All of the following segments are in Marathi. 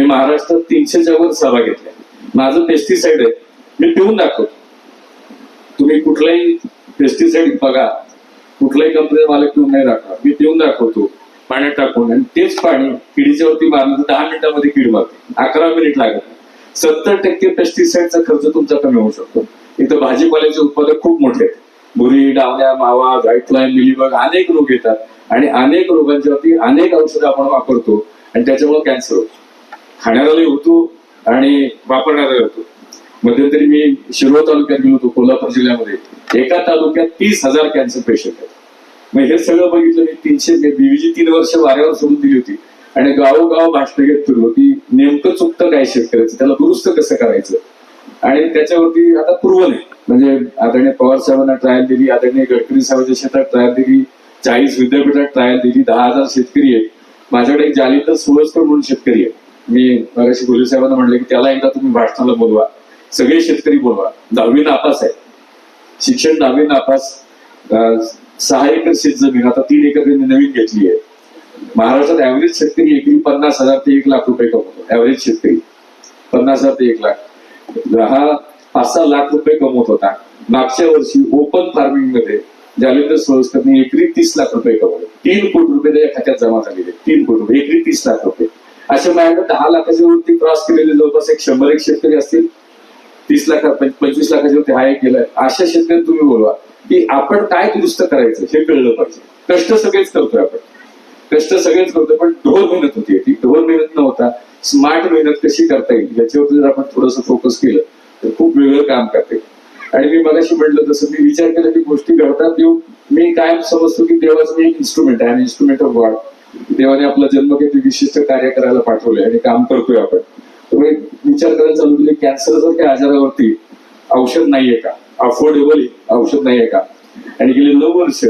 मी महाराष्ट्रात तीनशेच्या वर सभा घेतल्या. माझं पेस्टिसाइड आहे. मी पिऊन दाखवतो. तुम्ही कुठलाही पेस्टिसाइड बघा. कुठल्याही कंपनी मला पिऊन नाही दाखवा मी पिऊन दाखवतो. पाण्यात टाकून. आणि तेच पाणी किडीच्या वरती मारलं दहा मिनिटामध्ये किडी मारते. अकरा मिनिट लागत सत्तर टक्के पेस्टिसाइडचा खर्च तुमचा कमी होऊ शकतो. इथं भाजीपाल्याचे उत्पादक खूप मोठे आहेत. बुरी डावण्या मावा व्हाईटफ्लाय मिलीबग अनेक रोग येतात. आणि अनेक रोगांच्या वरती अनेक औषधं आपण वापरतो. आणि त्याच्यामुळे कॅन्सर होतो. खाण्यालाही होतो आणि वापरणाराही होतो. मध्यंतरी मी शिरोळ तालुक्यात गेलो होतो कोल्हापूर जिल्ह्यामध्ये. एका तालुक्यात तीस हजार कॅन्सर पेशंट आहेत. मग हे सगळं बघितलं मी तीनशे बीबीची तीन वर्ष वाऱ्यावर सोडून दिली होती. आणि गावोगाव भाषण घेत फिरलो की नेमकं चुकतं काय शेतकऱ्याचं त्याला दुरुस्त कसं करायचं? आणि त्याच्यावरती आता पूर्व नाही म्हणजे आदरणीय पवार साहेबांना ट्रायल दिली आदरणीय गडकरी साहेबांच्या शेतात ट्रायल दिली चाळीस विद्यापीठात ट्रायल दिली दहा हजार शेतकरी आहेत. माझ्याकडे एक जालिंदर सुळसकर म्हणून शेतकरी आहे मी मगाशी गुले साहेबांना म्हणलं की त्याला एकदा तुम्ही भाषणाला बोलवा. सगळे शेतकरी बोलवा. दहावी नापास आहे. शिक्षण दहावी नापास. सहा एकर शेत जमीन. आता तीन एकर नवीन घेतली आहे. महाराष्ट्रात ऍव्हरेज शेतकरी एकरी पन्नास हजार ते एक लाख रुपये कमवतो. ऍव्हरेज शेतकरी. पन्नास हजार ते एक लाख. हा पाच सहा लाख रुपये कमवत होता. मागच्या वर्षी ओपन फार्मिंगमध्ये जालेंद्र सोळसकरनी एकरी तीस लाख रुपये कमवले. तीन कोटी रुपये त्याच्या खात्यात जमा झालेले. तीन कोटी रुपये. एकरी तीस लाख रुपये. अशा माझ्याकडे दहा लाखाच्या वरती क्रॉस केलेले जवळपास एक शंभर एक शेतकरी असतील. तीस लाख पंचवीस लाखाच्या वरती हा एक केलाय अशा शेतकरी तुम्ही बोलवा की आपण काय दुरुस्त करायचं हे कळलं पाहिजे. कष्ट सगळेच करतोय आपण. कष्ट सगळेच करतोय पण ढोर मेहनत होती ती. ढोर मेहनत न होता स्मार्ट मेहनत कशी करता येईल? याच्यावरती जर आपण थोडस फोकस केलं तर खूप वेगळं काम करता. येईल आणि मी मगाशी म्हटलं तसं मी विचार केला की गोष्टी घडतात येऊ मी काय समजतो की देवाचं मी एक इन्स्ट्रुमेंट आहे इन्स्ट्रुमेंट ऑफ गॉड देवाने आपला जन्म काही विशिष्ट कार्य करायला पाठवलंय आणि काम करतोय आपण. त्यामुळे विचार करायला चालू केले कॅन्सर सारख्या आजारावरती औषध नाहीये का? अफोर्डेबल औषध नाहीये का? आणि गेले नऊ वर्ष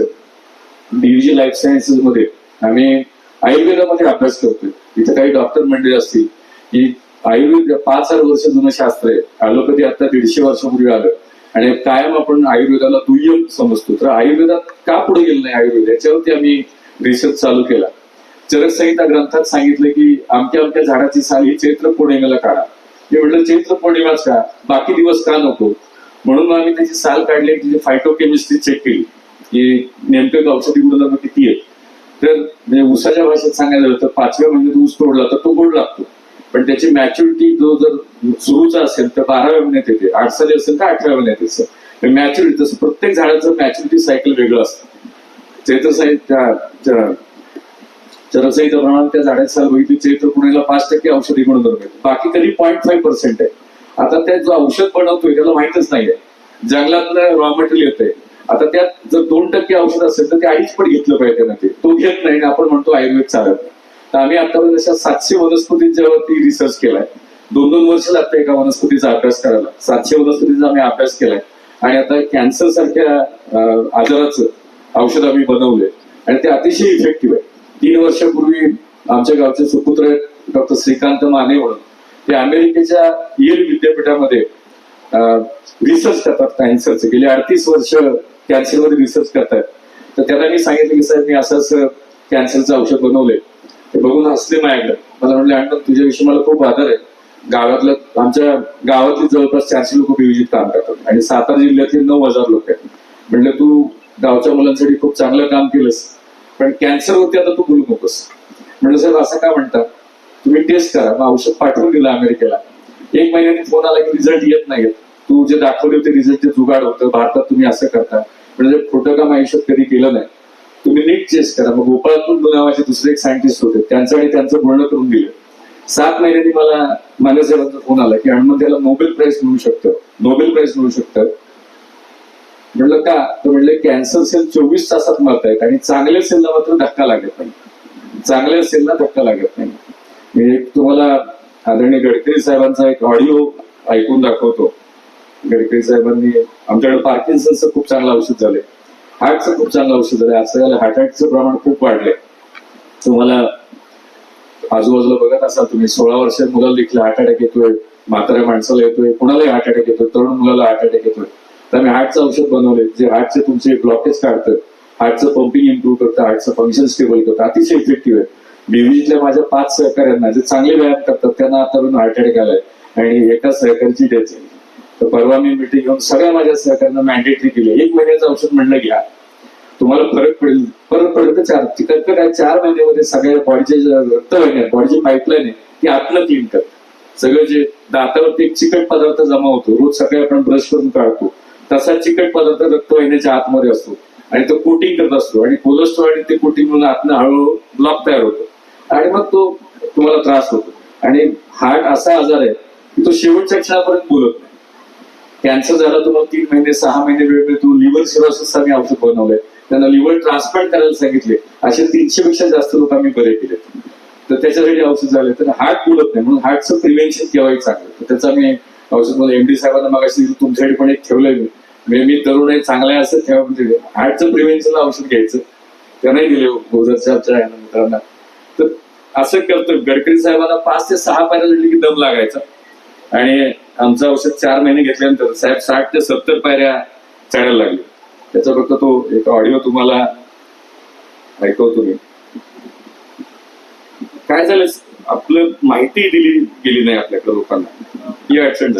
डीजी लाईफ सायन्सेस मध्ये आम्ही आयुर्वेदामध्ये अभ्यास करतोय. इथे काही डॉक्टर मंडळी असतील की आयुर्वेद पाच हजार वर्ष जुनं शास्त्र आहे. ॲलोपॅथी आता दीडशे वर्षापूर्वी आलं. आणि कायम आपण आयुर्वेदाला दुय्यम समजतो. तर आयुर्वेदात का पुढे गेलं नाही आयुर्वेद? याच्यावरती आम्ही रिसर्च चालू केला. चरकसंहिता ग्रंथात सांगितलं की आमच्या आमच्या झाडाची साल ही चैत्र पौर्णिमेला काढा. मी म्हटलं चैत्र पौर्णिमाच का? बाकी दिवस का नको? म्हणून आम्ही त्याची साल काढली तिची फायटोकेमिस्ट्री चेक केली. की नेमकं औषधी गुणधर्म किती आहे तर म्हणजे ऊसाच्या भाषेत सांगायला झालं तर पाचव्या महिन्यात ऊस तोडला तर तो गोड लागतो. पण त्याची मॅच्युरिटी जो जर सुरूचा असेल तर बाराव्या महिन्यात येते आठ साली असेल तर अठराव्या महिन्यात येते मॅच्युरिटी तसं प्रत्येक झाडाचं मॅच्युरिटी सायकल वेगळं असतं. चैत्र साहित्य चरसहित प्रमाणात त्या झाडाचं साल बघितली तर पुण्याला पाच टक्के औषधी गुणधर्म आहेत बाकी तरी पॉईंट फाईव्ह पर्सेंट आहे. आता त्या जो औषध बनवतोय त्याला माहितच नाहीये. जंगलातलं रॉ मटेरियल येतंय. आता त्यात जर दोन टक्के औषध असेल तर ते आईच पण घेतलं पाहिजे ना ते. तो घेत नाही आणि आपण म्हणतो आयुर्वेद चालत तर आम्ही आतापर्यंत अशा सातशे वनस्पतींच्या वरती रिसर्च केलाय. दोन दोन वर्ष लागतं एका वनस्पतीचा अभ्यास करायला. सातशे वनस्पतीचा आम्ही अभ्यास केलाय. आणि आता कॅन्सर सारख्या आजाराचं औषध आम्ही बनवलंय. आणि ते अतिशय इफेक्टिव्ह आहे. तीन वर्षापूर्वी आमच्या गावचे सुपुत्र डॉक्टर श्रीकांत माने म्हणून ते अमेरिकेच्या येल विद्यापीठामध्ये रिसर्च करतात कॅन्सरचे गेले अडतीस वर्ष कॅन्सरमध्ये रिसर्च करतात तर त्यांना मी सांगितलं की साहेब मी असं असं कॅन्सरचं औषध बनवलंय. ते बघून हसले माझ्याकडे. मला म्हणले अण्णा तुझ्याविषयी मला खूप आदर आहे. गावातलं आमच्या गावातली जवळपास चारशे लोक विविजित काम करतात. आणि सातारा जिल्ह्यातले नऊ हजार लोक आहेत. म्हणलं तू गावच्या मुलांसाठी खूप चांगलं काम केलंस. पण कॅन्सर होते आता तू बोलू नकोस. म्हणलं साहेब असं का म्हणता? तुम्ही टेस्ट करा. मग औषध पाठवून दिलं अमेरिकेला. एक महिन्याने फोन आला की रिझल्ट येत नाहीत. तू जे दाखवले होते रिझल्ट ते जुगाड होतं भारतात तुम्ही असं करता. म्हणजे खोटं काम आयुष्यात कधी केलं नाही? तुम्ही नीट टेस्ट करा. मग गोपाळपूर नावाचे दुसरे एक सायंटिस्ट होते. त्यांचं आणि त्यांचं बोलणं करून दिलं. सात महिन्यांनी मला मान्यसाहेबांचा फोन आला की हनुमंत्याला नोबेल प्राइज मिळू शकतं. नोबेल प्राईज मिळू शकतं. म्हणलं का? तर म्हणलं कॅन्सर सेल चोवीस तासात मरतायत आणि चांगल्या सेलला मात्र धक्का लागत नाही. चांगल्या सेलला धक्का लागत नाही. मी एक तुम्हाला आदरणीय गडकरी साहेबांचा एक ऑडिओ ऐकून दाखवतो. गडकरी साहेबांनी आमच्याकडे पार्किन्सनचं खूप चांगलं औषध झालंय. हार्टचं खूप चांगलं औषध झालंय. असं झालं हार्ट अटॅकचं प्रमाण खूप वाढलंय. तुम्हाला आजूबाजूला बघत असाल तुम्ही सोळा वर्ष मुलाला देखील हार्ट अटॅक येतोय म्हाताऱ्या माणसाला येतोय कुणालाही हार्ट अटॅक येतोय तरुण मुलाला हार्ट अटॅक येतोय. तर आम्ही हार्टचं औषध बनवले जे हार्टचे तुमचे ब्लॉकेज काढतं हार्टचं पंपिंग इम्प्रूव्ह करतं हार्टचं फंक्शन स्टेबल करतं अतिशय इफेक्टिव्ह आहे. बीव्हीजीतल्या माझ्या पाच सहकार्यांना जे चांगले व्यायाम करतात त्यांना आता हार्ट अटॅक आलाय. आणि एका सहकार्याची डेथ झाली. तर परवा मी मिटिंग घेऊन सगळ्या माझ्या सहकार्यांना मॅन्डेटरी केली. एक महिन्याचं औषध म्हणलं घ्या. तुम्हाला फरक पडेल. फरक पडेल तर चार. तिकडं काय चार महिन्यामध्ये सगळ्या बॉडीचे जे रक्तवाहिन्या बॉडीची पाईपलाईन आहे ती आतलं क्लीन करतात सगळं जे दातावरती एक चिकट पदार्थ जमा होतो रोज सकाळी आपण ब्रश करून काढतो. तसा चिकट पदार्थ रक्तवाहिन्याच्या आतमध्ये असतो. आणि तो कोटिंग करत असतो. आणि कोलेस्ट्रॉल आणि ते कोटिंग म्हणून आतनं हळूहळू ब्लॉक तयार होतो. आणि मग तो तुम्हाला त्रास होतो. आणि हार्ट असा आजार आहे की तो शेवटच्या क्षणापर्यंत बोलत नाही. कॅन्सर झाला तुम्हाला तीन महिने सहा महिने वेळ मिळतो. लिव्हर सिरोसिस आम्ही औषध बनवलंय त्यांना लिव्हर ट्रान्सप्लांट करायला सांगितले. असे तीनशे पेक्षा जास्त लोक आम्ही बरे केले तर त्याच्यासाठी औषध झाले. तर हार्ट बोलत नाही. म्हणून हार्टचं प्रिव्हेन्शन केव्हाही चांगलं. तर त्याचा मी औषध एम एमडी साहेबांना मागाशी तुमच्यासाठी पण एक ठेवलंय मी. म्हणजे मी तरुण आहे चांगलं आहे असं तेव्हा म्हणजे हार्टचं प्रिव्हेन्शनला औषध घ्यायचं. त्यांनाही दिले गोदरच्या आमच्या मित्रांना. तर असं करतो गडकरी साहेबांना पाच ते सहा पायऱ्या झाली की दम लागायचा. आणि आमचं औषध चार महिने घेतल्यानंतर साहेब साठ ते सत्तर पायऱ्या चढायला लागले. त्याचा फक्त तो एक ऑडिओ तुम्हाला ऐकवतो मी. काय झालं? आपलं माहिती दिली गेली नाही आपल्याकडे लोकांना. ही अडचण.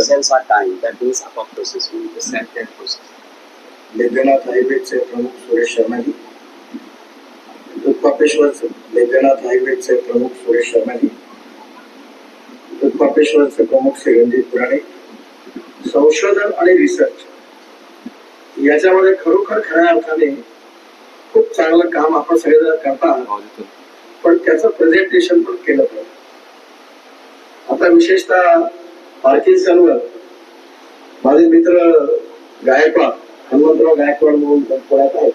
लेखनाथ हायवेचे प्रमुख सुरेश शर्माजी दुधपापेश्वरचे लेखनाथ हायवेचे प्रमुख सुरेश शर्माजी दुधपापेश्वरचे प्रमुख श्री रणजित पुराणे. संशोधन आणि रिसर्च याच्यामध्ये खरोखर खऱ्या अर्थाने खूप चांगलं काम आपण सगळेजण करतात. पण त्याचं प्रेझेंटेशन पण केलं पाहिजे. आता विशेषतः पार्किन्सनवर माझे मित्र गायकवाड हनुमंतराव गायकवाड म्हणून पुण्यात आहेत.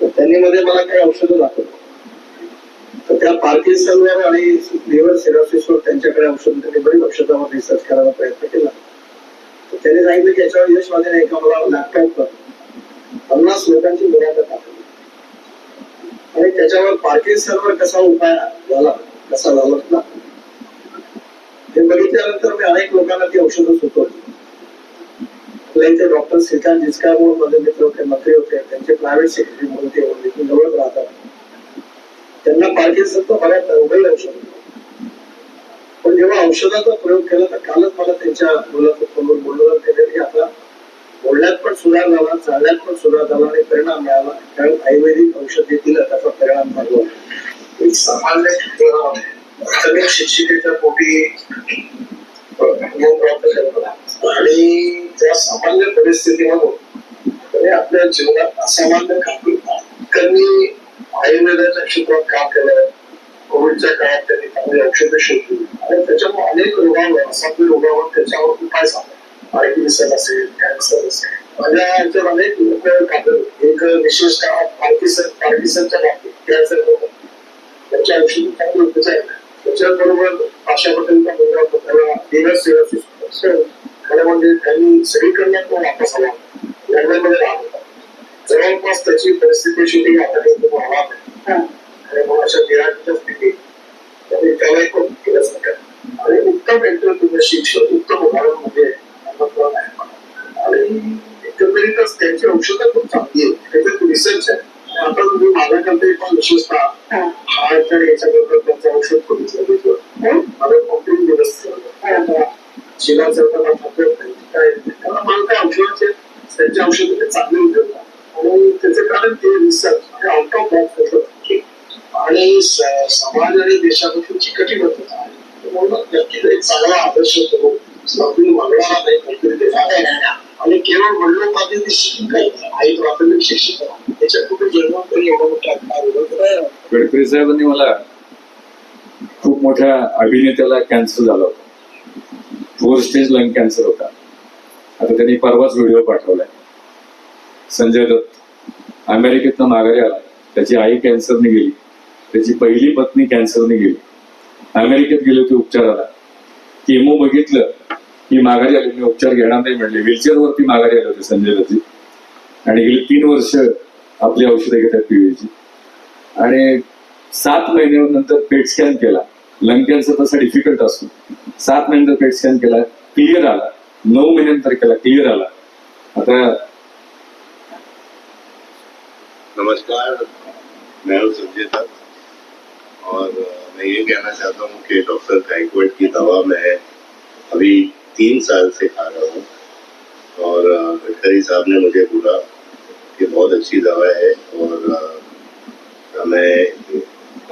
तर त्यांनी मध्ये मला काही औषधं दाखवली. तर त्या पार्किन्सनवर आणि लिव्हर सिरोसिसवर त्यांच्याकडे औषध त्यांनी बरीच औषधावर रिसर्च करायला प्रयत्न केला. तर त्यांनी सांगितलं की याच्यावर यश माझ्या एका मला लॅपटॉपवर पन्नास लोकांची मुलाखत दाखवली. आणि त्याच्यावर पार्किन्सनवर कसा उपाय झाला कसा झाला ते बघितल्यानंतर मी अनेक लोकांना ती औषधं सुचवली. आपल्या इथे डॉक्टर श्रीकांत जिचकार म्हणून माझे मित्र होते मंत्री होते त्यांचे प्रायव्हेट सेक्रेटरी म्हणून ते इथून जवळच राहतात. त्यांना पार्किन्सन तर बऱ्याच उभे औषध पण जेव्हा औषधाचा प्रयोग केला तर कालच मला त्यांच्या मुलाचं फोनवर बोललं ते की आता बोलण्यात पण सुधार झाला चालण्यात पण सुधार झाला आणि परिणाम मिळाला. कारण आयुर्वेदिक औषध जे दिलं त्याचा परिणाम झाला. एक सामान्य अं, शिक्षिकेच्या पोटी आणि त्या सामान्य परिस्थितीमधून आपल्या जीवनात असामान्य काम त्यांनी आयुर्वेदाच्या क्षेत्रात काम केलं कोविडच्या काळात त्यांनी चांगली औषधं शोधली. आणि त्याच्यामुळे अनेक रोगांवर असाध्य रोगावर त्याच्यावर उपाय सांगले पार्किन्सन असेल कॅन्सर असेल. माझ्या याच्यात अनेक लोक काढले एक विशेष काळात पार्किसन पार्किसनच्या बाबतीत. कॅन्सर त्याच्या औषधी चांगले उपचार त्याच्याबरोबर आशा पटेलचा मुलगा त्याला सिरोसिस खरं म्हणजे त्यांनी सगळीकडनं तो वापस आला लंडनमध्ये राहत होता. जवळपास त्याची परिस्थिती शेवटी आता व्हावा आणि मग अशा विराटच्या स्थितीत त्यांनी त्याला एक केलं सगळं आणि उत्तम एंटरप्रिनर शिक्षक उत्तम उदाहरण म्हणजे. आणि एकंदरीतच त्यांची औषधं खूप चांगली आहेत त्याच्यात रिसर्च आहे. आता तुम्ही माझ्याकडे पण विशेषतः याच्याबद्दल त्यांचं औषध बघितलं गेलं मला दिवस थांबत नाही काय त्याला औषधाचे? त्यांच्या औषध चांगले उद्योगतात आणि त्याचं कारण ते रिसर्च म्हणजे आउट ऑफ बॉक्स आणि समाज आणि देशाबद्दल चिकटीबद्धता आहे म्हणून नक्कीच एक चांगला आदर्श करू. मागणारा नाही काहीतरी देणार आणि केवळ वडिलोपार्जित शिक्षण काही. आई प्राथमिक शिक्षिका त्याच्या कुठे जन्म तरी एवढा मोठा? होता. गडकरी साहेबांनी मला खूप मोठ्या अभिनेत्याला कॅन्सर झाला होता. फोर स्टेज लंग कॅन्सर होता. आता त्यांनी परवाच व्हिडिओ पाठवलाय. संजय दत्त. अमेरिकेतनं माघारी आला. त्याची आई कॅन्सरने गेली. त्याची पहिली पत्नी कॅन्सरने गेली. अमेरिकेत गेले होते उपचाराला. केमो बघितलं. की माघारी आली. मी उपचार घेणार नाही म्हणले. व्हीलचेअरवरती माघारी आले होते संजय दत्तजी. आणि गेली तीन वर्ष आपली औषधं घेतात पीव्हीची आणि सात महिन्यानंतर पेट स्कॅन केला. लंग कॅन्सर तसा डिफ़िकल्ट असतो. सात महिन्यानंतर पेट स्कॅन केला. क्लिअर आला. नऊ महिन्यानंतर केला. क्लिअर आला. आता नमस्कार. मैं हूँ संजय दत्त. और मैं ये कहना चाहता हूँ कि डॉक्टर गायकवाड की दवा मैं अभी तीन साल से खा रहा हूँ। और गडकरी साहब ने मुझे बोला कि बहुत अच्छी दवा है और मैं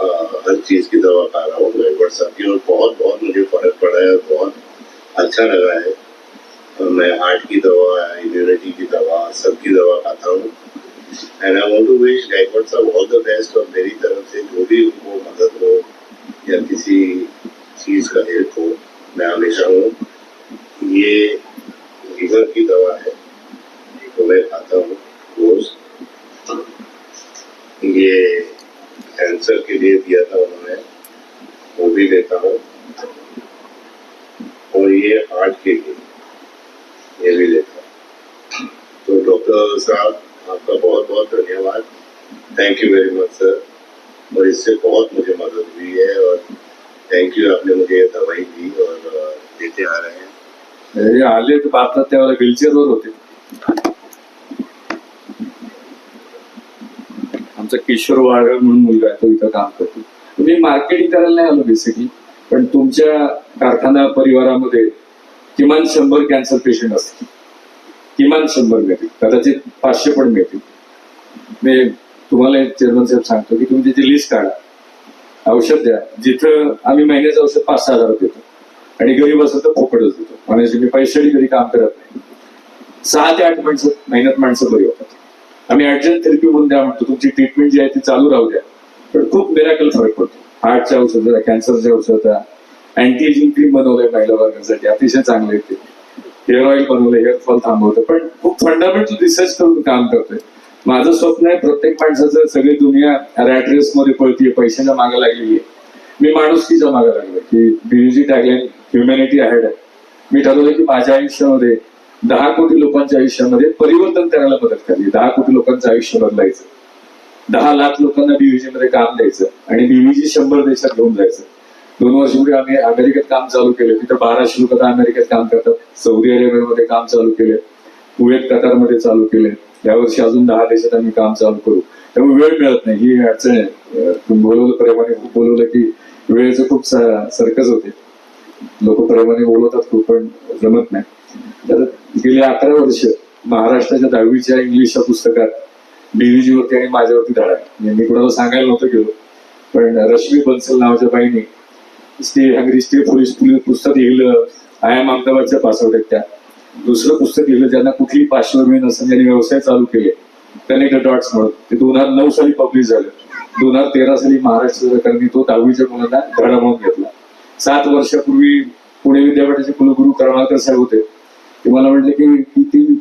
हर चीज़ की दवा खा रहा हूँ, मैं साहब की और बहुत बहुत मुझे फ़र्क पड़ा है और बहुत अच्छा लगा है। और मैं हार्ट की दवा इम्यूनिटी की दवा, सबकी दवा खाता हूँ। And I want to wish Gaikwad Saheb all the best और मेरी तरफ़ से जो भी उनको मदद हो या किसी डॉक्टर साहब आपका बहुत बहुत धन्यवाद। Thank you very much sir और इससे बहुत मुझे मदद हुई है और थैंक यू आपने मुझे ये दवाई दी और देते आ रहे हैं। अरे आले तर भारतात त्यावेळेला व्हीलचेअरवर होते। आमचा किशोर वाळवे म्हणून मुलगा आहे तो इथं काम करतो. मी मार्केटिंग करायला नाही आलो बेसिकली पण तुमच्या कारखाना परिवारामध्ये किमान शंभर कॅन्सर पेशंट असतील. किमान शंभर मिळतील कदाचित पाचशे पण मिळतील मी तुम्हाला एक चेअरमन साहेब सांगतो की तुम्ही त्याची लिस्ट काढा. औषध द्या. जिथं आम्ही महिन्याचं औषध पाच सहा हजार देतो. आणि गरीब असं तर फोकटच देतो. म्हणजे मी पैशाने घरी काम करत नाही. सहा ते आठ माणसं महिन्यात माणसं बरी होतात. आम्ही ऍडजस्ट थेरपी म्हणून द्या म्हणतो. तुमची ट्रीटमेंट जी आहे ती चालू राहू द्या. पण खूप मिराकल फरक पडतो. हार्टच्या औषध कॅन्सरच्या औषध अँटी एजिंग क्रीम बनवलंय महिला वर्गासाठी अतिशय चांगले आहे ते. हेअर ऑइल बनवलं हेअर फॉल थांबवतं. पण खूप फंडामेंटल रिसर्च करून काम करतोय. माझं स्वप्न आहे प्रत्येक माणसाचं सगळी दुनिया रॅट रेस मध्ये पळतीये पैशाच्या मागे लागलेली आहे. मी माणुसकीच्या मागे लागलो की बिरुजी टॅगलाईन ह्युमॅनिटी आहे. मी ठरवलं की माझ्या आयुष्यामध्ये दहा कोटी लोकांच्या आयुष्यामध्ये परिवर्तन करायला मदत करावी. दहा कोटी लोकांचं आयुष्य बदलायचं. दहा लाख लोकांना बीव्हीजी मध्ये काम द्यायचं आणि बीव्हीजी शंभर देशात घेऊन जायचं. दोन वर्षापूर्वी आम्ही अमेरिकेत काम चालू केले. तिथं बाराशे लोक आता अमेरिकेत काम करतात. सौदी अरेबियामध्ये काम चालू केले. कुवेत कतारमध्ये चालू केले. यावर्षी अजून दहा देशात आम्ही काम चालू करू. त्यामुळे वेळ मिळत नाही. ही अडचण आहे. तुम्ही बोलवलं प्रेमाने खूप बोलवलं की वेळेचं खूप सरकस होते. लोक प्रेमाने बोलवतात खूप पण जमत नाही. तर गेली अकरा वर्ष महाराष्ट्राच्या दहावीच्या इंग्लिशच्या पुस्तकात बीव्हीजी वरती आणि माझ्यावरती धाडा. मी कुणाला सांगायला नव्हतं गेलो. पण रश्मी बन्सल नावाच्या बाईने stay hungry stay foolish foolish पुस्तक लिहिलं आय एम अहमदाबादच्या पासवर्ड आहेत त्या दुसरं पुस्तक लिहिलं ज्यांना कुठली पार्श्वभूमी नसेल ज्यांनी व्यवसाय चालू केले कनेक्ट डॉट्स म्हणून ते दोन हजार नऊ साली पब्लिश झालं. दोन हजार तेरा साली महाराष्ट्र सरकारने तो दहावीच्या मुलांना धडा म्हणून घेतला. सात वर्षापूर्वी पुणे विद्यापीठाचे कुलगुरू करमाळकर साहेब होते. ते मला म्हटले की किती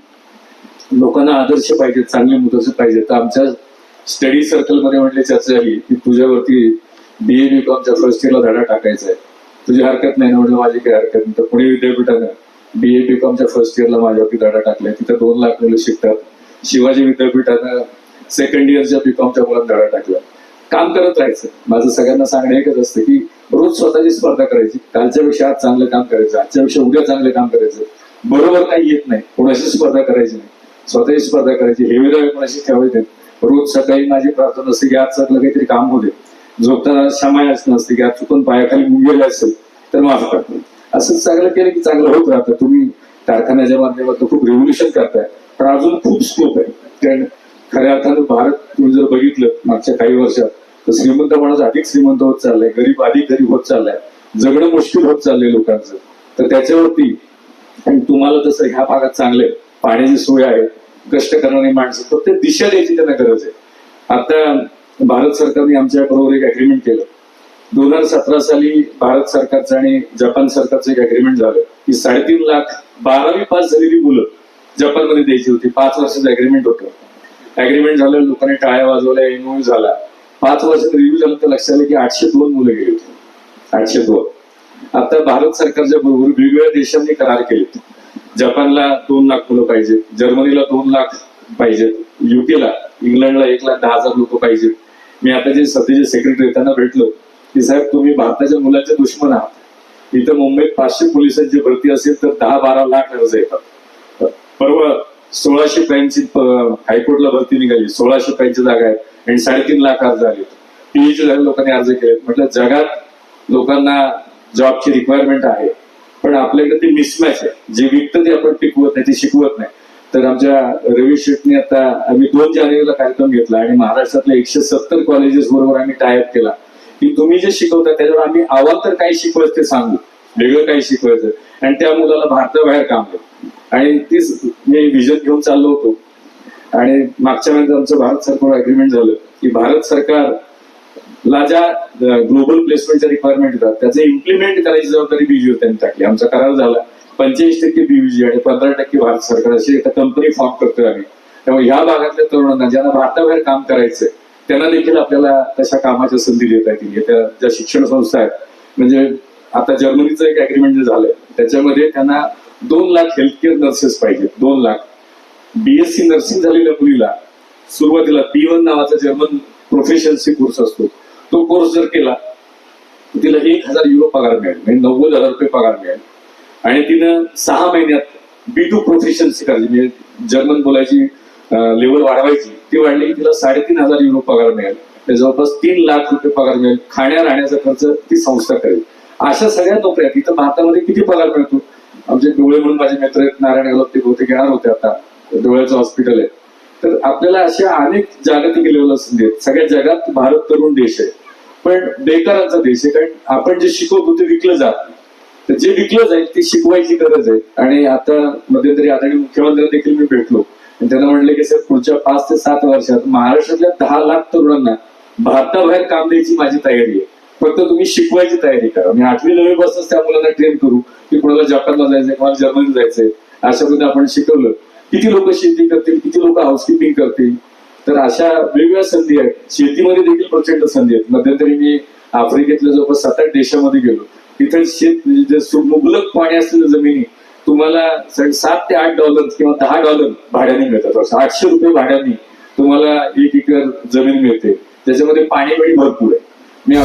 लोकांना आदर्श पाहिजेत चांगले मुदर्श पाहिजेत. तर आमच्या स्टडी सर्कलमध्ये म्हटले चर्चा झाली की तुझ्यावरती बी कॉमच्या फर्स्ट इयरला धडा टाकायचा आहे तुझी हरकत नाही ना माझी काही हरकत नाही. तर पुणे विद्यापीठानं बी बी कॉमच्या फर्स्ट इयरला माझ्यावरती धडा टाकलाय. तिथं दोन लाख मुलं शिकतात. शिवाजी विद्यापीठानं सेकंड इयरच्या बी कॉमच्या मुलांना धडा टाकला काम करत राहायचं. माझं सगळ्यांना सांगणं एकच असतं की रोज स्वतःची स्पर्धा करायची. कालच्या विषयी आज चांगलं काम करायचं. आजच्या विषयी उद्या चांगलं काम करायचं. बरोबर काही येत नाही. कोणाशी स्पर्धा करायची नाही. स्वतःची स्पर्धा करायची. हेवी रावे कोणाशी ठेवायचे रोज सकाळी माझी प्रार्थना असते की आज चांगलं काहीतरी काम होते झोपताना क्षमा असणं असते की चुकून पायाखाली मुंगेला असेल तर माफ करतो असं चांगलं केलं की चांगलं होत राहतं. तुम्ही कारखान्याच्या माध्यमातून खूप रेव्होल्युशन करताय. पण अजून खूप स्कोप आहे. कारण खऱ्या अर्थानं भारत तुम्ही जर बघितलं मागच्या काही वर्षात तर श्रीमंत माणूस अधिक श्रीमंत होत चाललाय गरीब अधिक गरीब होत चाललाय जगणं मुश्किल होत चाललंय लोकांचं. तर त्याच्यावरती आणि तुम्हाला तसं ह्या भागात चांगले पाण्याची सोय आहे कष्ट करणारी माणसं फक्त दिशा द्यायची त्यांना गरज आहे. आता भारत सरकारने आमच्या बरोबर एक अग्रीमेंट केलं. दोन हजार सतरा साली भारत सरकारचं आणि जपान सरकारचं एक अग्रीमेंट झालं. की साडेतीन लाख बारावी पास झालेली मुलं जपानमध्ये द्यायची होती. पाच वर्षाचं अग्रीमेंट होतं. अग्रीमेंट झालं लोकांनी टाळ्या वाजवल्या एनओ झाला. पाच वर्षात रिव्ह्यू झालं तर लक्षात आलं की आठशे दोन मुलं गेली होती. आठशे दोन. आता भारत सरकारच्या बरोबर वेगवेगळ्या देशांनी करार केले जपानला दोन लाख मुलं पाहिजेत जर्मनीला दोन लाख पाहिजेत युकेला इंग्लंडला एक लाख दहा हजार लोक पाहिजेत. मी आता जे सध्याचे सेक्रेटरी त्यांना भेटलो की साहेब तुम्ही भारताच्या मुलांचे दुश्मन आहात. इथं मुंबईत पाचशे पोलिसांची भरती असेल तर दहा बारा लाख अर्ज येतात. परवा सोळाशे पॅनची हायकोर्टला भरती निघाली. सोळाशे पॅनची जागा आहे आणि साडेतीन लाख अर्ज आले पीएचडी झालेल्या लोकांनी अर्ज केले म्हटलं जगात लोकांना जॉबची रिक्वायरमेंट आहे पण आपल्याकडे ते मिसमॅच आहे. जे विकतं ते आपण टिकवत नाही ते शिकवत नाही. तर आमच्या रवी शेटने आता आम्ही दोन जानेवारीला कार्यक्रम घेतला आणि महाराष्ट्रातल्या एकशे सत्तर कॉलेजेस बरोबर आम्ही टायअप केला. की तुम्ही जे शिकवता त्याच्यावर आम्ही आवाज तर काय शिकवायचं ते सांगू. वेगळं काय शिकवायचं आणि त्या मुलाला भारताबाहेर काम केलं आणि तीच मी विजन घेऊन चाललो होतो. आणि मागच्या वेळेस आमचं भारत सरकार अग्रीमेंट झालं की भारत सरकारला ज्या ग्लोबल प्लेसमेंटच्या रिक्वायरमेंट येतात त्याचं इम्प्लिमेंट करायची जबाबदारी बीजीवर त्यांनी टाकली. आमचा करार झाला. पंच्याऐंशी टक्के बीबीजी आणि पंधरा टक्के भारत सरकार अशी एका कंपनी फॉर्म करतोय आम्ही. त्यामुळे ह्या भागातल्या तरुणांना ज्यांना भारताबाहेर काम करायचंय त्यांना देखील आपल्याला तशा कामाच्या संधी देता येतील. त्या ज्या शिक्षण संस्था आहेत म्हणजे आता जर्मनीचं एक अग्रीमेंट जे झालंय त्याच्यामध्ये त्यांना दोन लाख हेल्थकेअर नर्सेस पाहिजेत दोन लाख. बीएससी नर्सिंग झालेल्या मुलीला सुरुवातीला पी वन नावाचा जर्मन प्रोफेशनसी कोर्स असतो. तो कोर्स जर केला तर तिला एक हजार युरो पगार मिळेल. म्हणजे नव्वद हजार रुपये पगार मिळेल. आणि तिनं सहा महिन्यात बी टू प्रोफेशन करायची म्हणजे जर्मन बोलायची लेवल वाढवायची ती वाढली की तिला साडेतीन हजार युरो पगार मिळेल. जवळपास तीन लाख रुपये पगार मिळेल. खाण्या राहण्याचा खर्च ती संस्था करेल. अशा सगळ्या नोकऱ्या तिथं भारतामध्ये किती पगार मिळतो? आमचे डोळे म्हणून माझे मित्र आहेत नारायण गलत ते बहुतेक येणार होते आता. डोळ्याचं हॉस्पिटल आहे. तर आपल्याला अशा अनेक जागतिक लेवलला संधी आहेत सगळ्या जगात भारत तरुण देश आहे. पण बेकारांचा देश आहे. कारण आपण जे शिकवतो ते विकलं जात नाही. जे विकलं जाईल ते शिकवायची गरज आहे. आणि आता मध्यंतरी आदरणीय मुख्यमंत्री देखील मी भेटलो. आणि त्यांना म्हणले की सर पुढच्या पाच ते सात वर्षात महाराष्ट्रातल्या दहा लाख तरुणांना भारताबाहेर काम द्यायची माझी तयारी आहे. फक्त तुम्ही शिकवायची तयारी करा. मी आठवी नववी पासूनच त्या मुलांना ट्रेन करू. की कोणाला जपानला जायचंय कोणाला जर्मनीला जायचंय. अशा पद्धतीने आपण शिकवलं. किती लोक शेती करतील किती लोक हाऊसकीपिंग करतील? तर अशा वेगवेगळ्या संधी आहेत. शेतीमध्ये देखील प्रचंड संधी आहेत. मध्यंतरी मी आफ्रिकेतल्या जवळपास सात आठ देशामध्ये गेलो. तिथं शेत म्हणजे मुबलक पाणी असलेल्या जमिनी तुम्हाला सात ते आठ डॉलर किंवा दहा डॉलर भाड्याने मिळतात. आठशे रुपये भाड्याने तुम्हाला एक एकर जमीन मिळते. त्याच्यामध्ये पाणी पाणी भरपूर आहे. मी